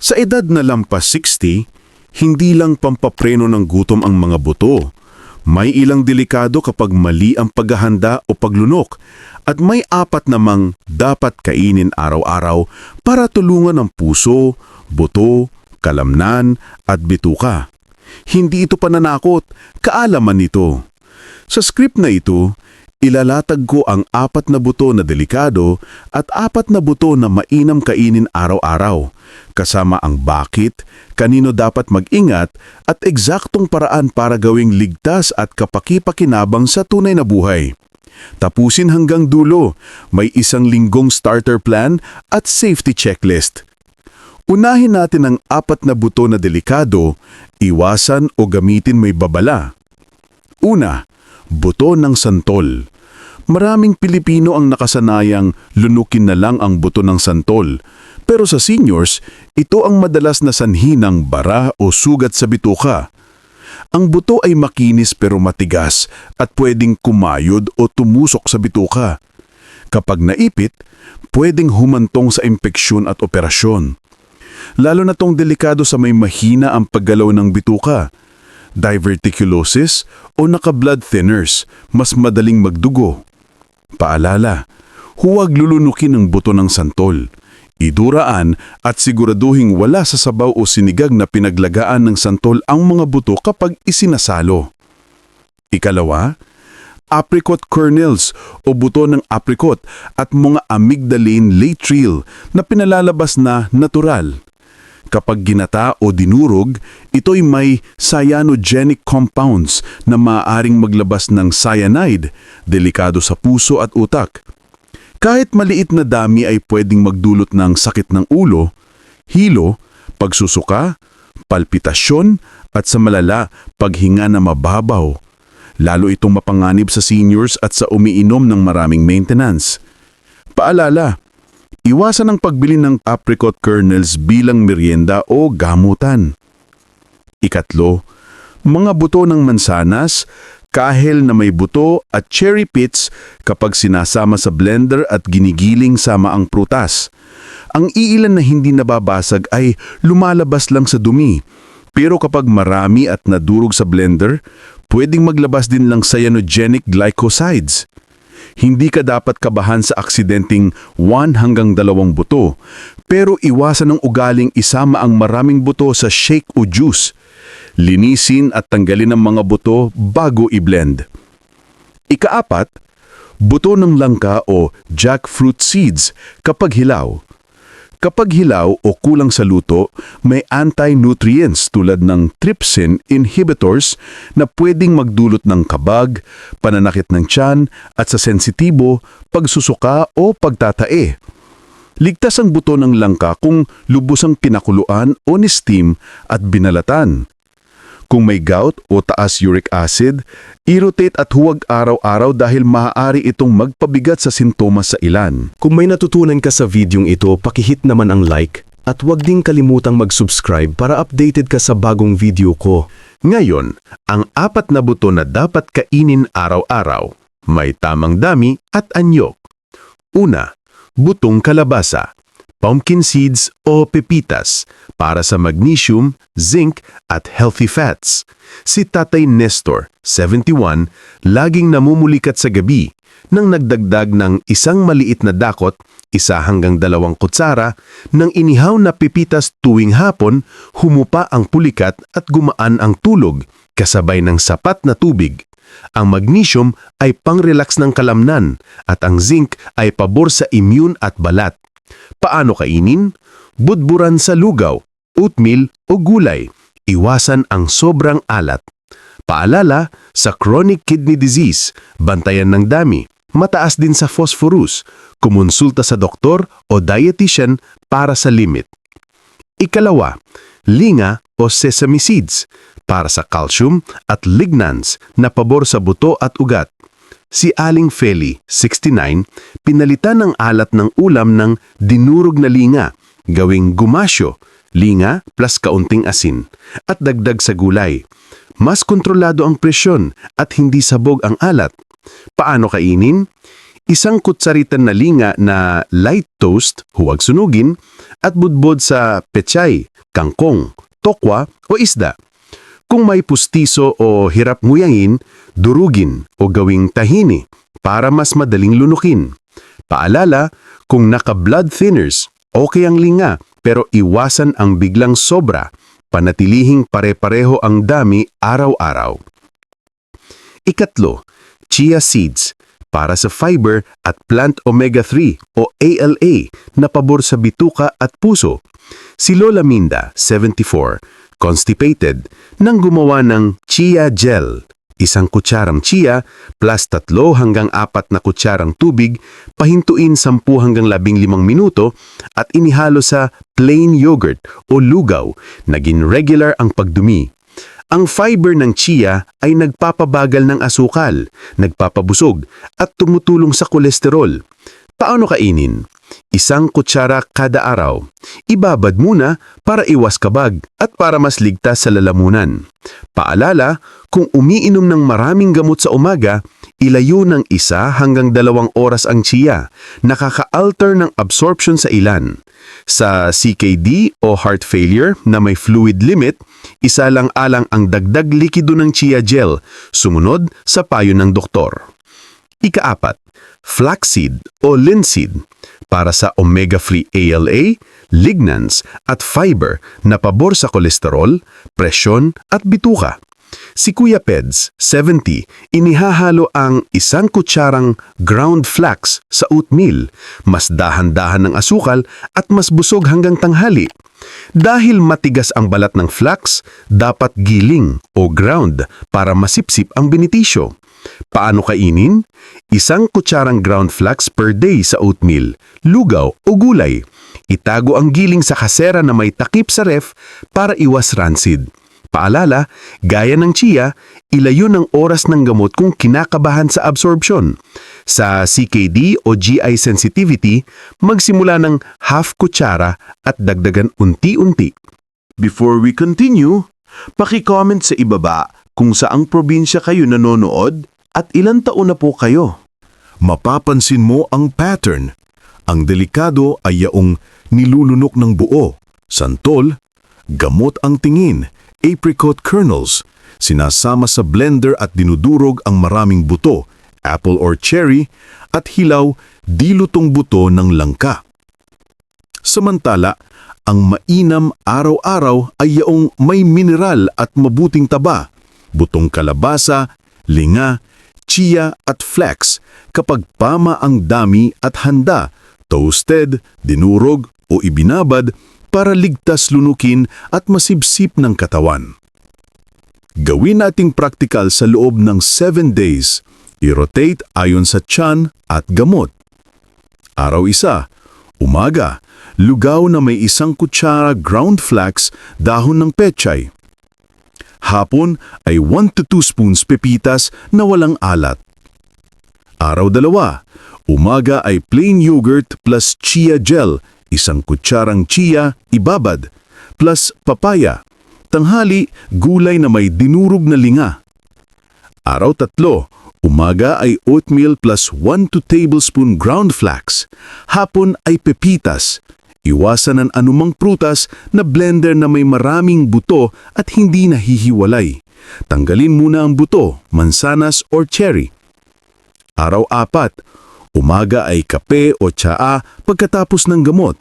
Sa edad na lampas 60, hindi lang pampapreno ng gutom ang mga buto. May ilang delikado kapag mali ang paghahanda o paglunok at may apat namang dapat kainin araw-araw para tulungan ang puso, buto, kalamnan at bituka. Hindi ito pananakot, kaalaman nito. Sa script na ito, ilalatag ko ang apat na buto na delikado at apat na buto na mainam kainin araw-araw, kasama ang bakit, kanino dapat mag-ingat at eksaktong paraan para gawing ligtas at kapaki-pakinabang sa tunay na buhay. Tapusin hanggang dulo, may isang linggong starter plan at safety checklist. Unahin natin ang apat na buto na delikado, iwasan o gamitin may babala. Una, buto ng santol. Maraming Pilipino ang nakasanayang lunukin na lang ang buto ng santol. Pero sa seniors, ito ang madalas na sanhi ng bara o sugat sa bituka. Ang buto ay makinis pero matigas at pwedeng kumayod o tumusok sa bituka. Kapag naipit, pwedeng humantong sa impeksyon at operasyon. Lalo na tong delikado sa may mahina ang paggalaw ng bituka. Diverticulosis o naka-blood thinners, mas madaling magdugo. Paalala, huwag lulunukin ang buto ng santol. Iduraan at siguraduhing wala sa sabaw o sinigag na pinaglagaan ng santol ang mga buto kapag isinasalo. Ikalawa, apricot kernels o buto ng apricot at mga amygdalane lateral na pinalalabas na natural. Kapag ginata o dinurog, ito'y may cyanogenic compounds na maaaring maglabas ng cyanide, delikado sa puso at utak. Kahit maliit na dami ay pwedeng magdulot ng sakit ng ulo, hilo, pagsusuka, palpitasyon at sa malala paghinga na mababaw. Lalo itong mapanganib sa seniors at sa umiinom ng maraming maintenance. Paalala, iwasan ang pagbili ng apricot kernels bilang merienda o gamutan. Ikatlo, mga buto ng mansanas, kahel na may buto at cherry pits kapag sinasama sa blender at ginigiling sama ang prutas. Ang iilan na hindi nababasag ay lumalabas lang sa dumi. Pero kapag marami at nadurog sa blender, pwedeng maglabas din lang cyanogenic glycosides. Hindi ka dapat kabahan sa aksidenteng 1 hanggang 2 buto, pero iwasan ng ugaling isama ang maraming buto sa shake o juice. Linisin at tanggalin ang mga buto bago i-blend. Ikaapat, buto ng langka o jackfruit seeds kapag hilaw. Kapag hilaw o kulang sa luto, may anti-nutrients tulad ng trypsin inhibitors na pwedeng magdulot ng kabag, pananakit ng tiyan at sa sensitibo, pagsusuka o pagtatae. Ligtas ang buto ng langka kung lubusang pinakuluan o ni-steam at binalatan. Kung may gout o taas uric acid, i-rotate at huwag araw-araw dahil maaari itong magpabigat sa sintomas sa ilan. Kung may natutunan ka sa videong ito, pakihit naman ang like at huwag ding kalimutang mag-subscribe para updated ka sa bagong video ko. Ngayon, ang apat na buto na dapat kainin araw-araw, may tamang dami at anyok. Una, butong kalabasa, pumpkin seeds o pepitas para sa magnesium, zinc at healthy fats. Si Tatay Nestor, 71, laging namumulikat sa gabi nang nagdagdag ng isang maliit na dakot, isa hanggang dalawang kutsara, ng inihaw na pepitas tuwing hapon, humupa ang pulikat at gumaan ang tulog, kasabay ng sapat na tubig. Ang magnesium ay pang-relax ng kalamnan at ang zinc ay pabor sa immune at balat. Paano kainin? Budburan sa lugaw, oatmeal o gulay. Iwasan ang sobrang alat. Paalala, sa chronic kidney disease, bantayan ng dami, mataas din sa phosphorus, kumonsulta sa doktor o dietitian para sa limit. Ikalawa, linga o sesame seeds para sa calcium at lignans na pabor sa buto at ugat. Si Aling Feli, 69, pinalitan ng alat ng ulam ng dinurog na linga, gawing gumasyo, linga plus kaunting asin, at dagdag sa gulay. Mas kontrolado ang presyon at hindi sabog ang alat. Paano kainin? Isang kutsaritan na linga na light toast, huwag sunugin, at budbod sa pechay, kangkong, tokwa o isda. Kung may pustiso o hirap nguyangin, durugin o gawing tahini para mas madaling lunukin. Paalala, kung naka-blood thinners, okay ang linga pero iwasan ang biglang sobra. Panatilihing pare-pareho ang dami araw-araw. Ikatlo, chia seeds para sa fiber at plant omega-3 o ALA na pabor sa bituka at puso. Si Lola Minda, 74, constipated, nang gumawa ng chia gel. Isang kutsarang chia plus tatlo hanggang apat na kutsarang tubig, pahintuin 10 hanggang 15 minuto at inihalo sa plain yogurt o lugaw, naging regular ang pagdumi. Ang fiber ng chia ay nagpapabagal ng asukal, nagpapabusog at tumutulong sa kolesterol. Paano kainin? Isang kutsara kada araw. Ibabad muna para iwas kabag at para mas ligtas sa lalamunan. Paalala, kung umiinom ng maraming gamot sa umaga, ilayo ng isa hanggang dalawang oras ang chia. Nakaka-alter ng absorption sa ilan. Sa CKD o heart failure na may fluid limit, isa lang alang ang dagdag likido ng chia gel, sumunod sa payo ng doktor. Ikaapat, flaxseed o linseed para sa omega-3 ALA, lignans at fiber na pabor sa kolesterol, presyon at bituka. Si Kuya Peds, 70, inihahalo ang isang kutsarang ground flax sa oatmeal, mas dahan-dahan ng asukal at mas busog hanggang tanghali. Dahil matigas ang balat ng flax, dapat giling o ground para masipsip ang benetisyo. Paano kainin? Isang kutsarang ground flax per day sa oatmeal, lugaw o gulay. Itago ang giling sa kasera na may takip sa ref para iwas rancid. Paalala, gaya ng chia, ilayo ng oras ng gamot kung kinakabahan sa absorption. Sa CKD o GI sensitivity, magsimula ng half kutsara at dagdagan unti-unti. Before we continue, paki-comment sa ibaba kung saang probinsya kayo nanonood at ilang taon na po kayo. Mapapansin mo ang pattern. Ang delikado ay yaong nilulunok ng buo, santol, gamot ang tingin, apricot kernels, sinasama sa blender at dinudurog ang maraming buto, apple or cherry, at hilaw, dilutong buto ng langka. Samantala, ang mainam araw-araw ay yaong may mineral at mabuting taba, butong kalabasa, linga, chia at flax kapag pama ang dami at handa, toasted, dinurog o ibinabad para ligtas lunukin at masipsip ng katawan. Gawin nating praktikal sa loob ng 7 days. I-rotate ayon sa tiyan at gamot. Araw isa, umaga, lugaw na may isang kutsara ground flax, dahon ng pechay. Hapon ay 1 to 2 spoons pepitas na walang alat. Araw dalawa, umaga ay plain yogurt plus chia gel, isang kutsarang chia, ibabad, plus papaya. Tanghali, gulay na may dinurog na linga. Araw tatlo, umaga ay oatmeal plus 1 to tablespoon ground flax. Hapon ay pepitas. Iwasan ang anumang prutas na blender na may maraming buto at hindi nahihiwalay. Tanggalin muna ang buto, mansanas or cherry. Araw apat, umaga ay kape o tsaa pagkatapos ng gamot.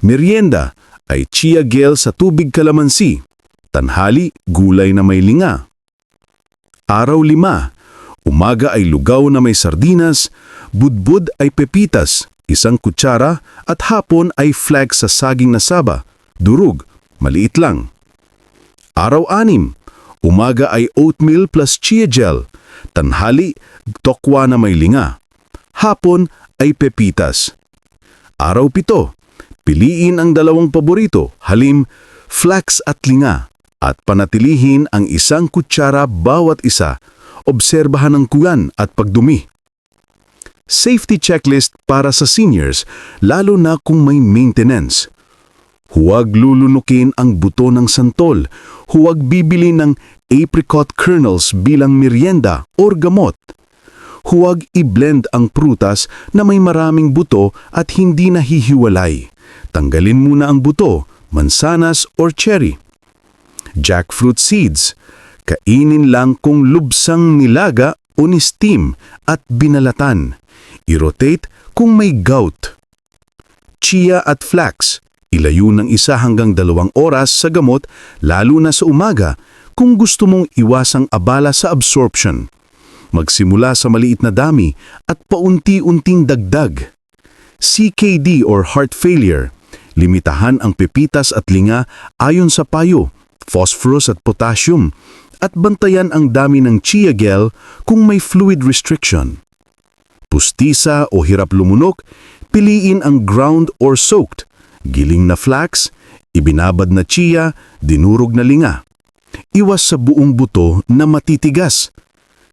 Merienda ay chia gel sa tubig kalamansi. Tanhali, gulay na may linga. Araw lima, umaga ay lugaw na may sardinas, budbud ay pepitas, isang kutsara at hapon ay flag sa saging na saba, durug, maliit lang. Araw anim, umaga ay oatmeal plus chia gel, tanhali, tokwa na may linga. Hapon ay pepitas. Araw pito, piliin ang dalawang paborito, halim, flax at linga, at panatilihin ang isang kutsara bawat isa, obserbahan ang kuyan at pagdumi. Safety checklist para sa seniors, lalo na kung may maintenance. Huwag lulunukin ang buto ng santol, huwag bibili ng apricot kernels bilang merienda or gamot. Huwag i-blend ang prutas na may maraming buto at hindi nahihiwalay. Tanggalin muna ang buto, mansanas or cherry. Jackfruit seeds, kainin lang kung lubsang nilaga o ni-steam at binalatan. I-rotate kung may gout. Chia at flax, ilayo ng isa hanggang dalawang oras sa gamot lalo na sa umaga kung gusto mong iwasang abala sa absorption. Magsimula sa maliit na dami at paunti-unting dagdag. CKD or heart failure, limitahan ang pepitas at linga ayon sa payo, phosphorus at potassium, at bantayan ang dami ng chia gel kung may fluid restriction. Pustisa o hirap lumunok, piliin ang ground or soaked, giling na flax, ibinabad na chia, dinurog na linga. Iwas sa buong buto na matitigas.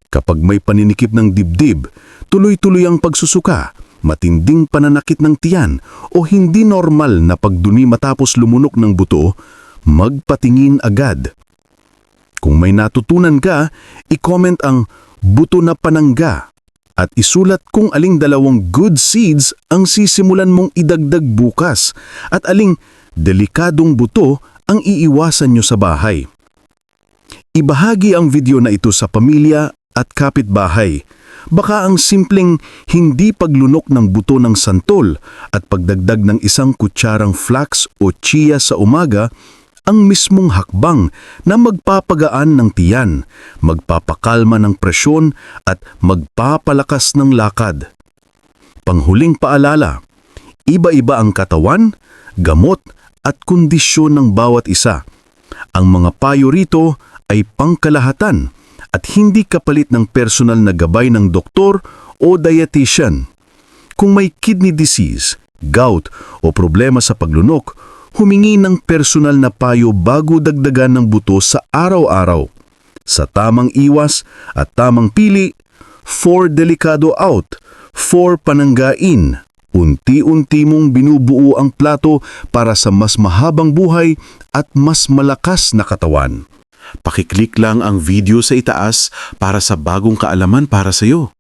Kapag may paninikip ng dibdib, tuloy-tuloy ang pagsusuka, matinding pananakit ng tiyan o hindi normal na pagdumi matapos lumunok ng buto, magpatingin agad. Kung may natutunan ka, i-comment ang buto na panangga at isulat kung aling dalawang good seeds ang sisimulan mong idagdag bukas at aling delikadong buto ang iiwasan nyo sa bahay. Ibahagi ang video na ito sa pamilya at kapitbahay. Baka ang simpleng hindi paglunok ng buto ng santol at pagdagdag ng isang kutsarang flax o chia sa umaga ang mismong hakbang na magpapagaan ng tiyan, magpapakalma ng presyon at magpapalakas ng lakad. Panghuling paalala, iba-iba ang katawan, gamot at kondisyon ng bawat isa. Ang mga payo rito ay pangkalahatan at hindi kapalit ng personal na gabay ng doktor o dietitian. Kung may kidney disease, gout o problema sa paglunok, humingi ng personal na payo bago dagdagan ng buto sa araw-araw. Sa tamang iwas at tamang pili, for delikado out, for pananggain, unti-unti mong binubuo ang plato para sa mas mahabang buhay at mas malakas na katawan. Pakiclick lang ang video sa itaas para sa bagong kaalaman para sa iyo.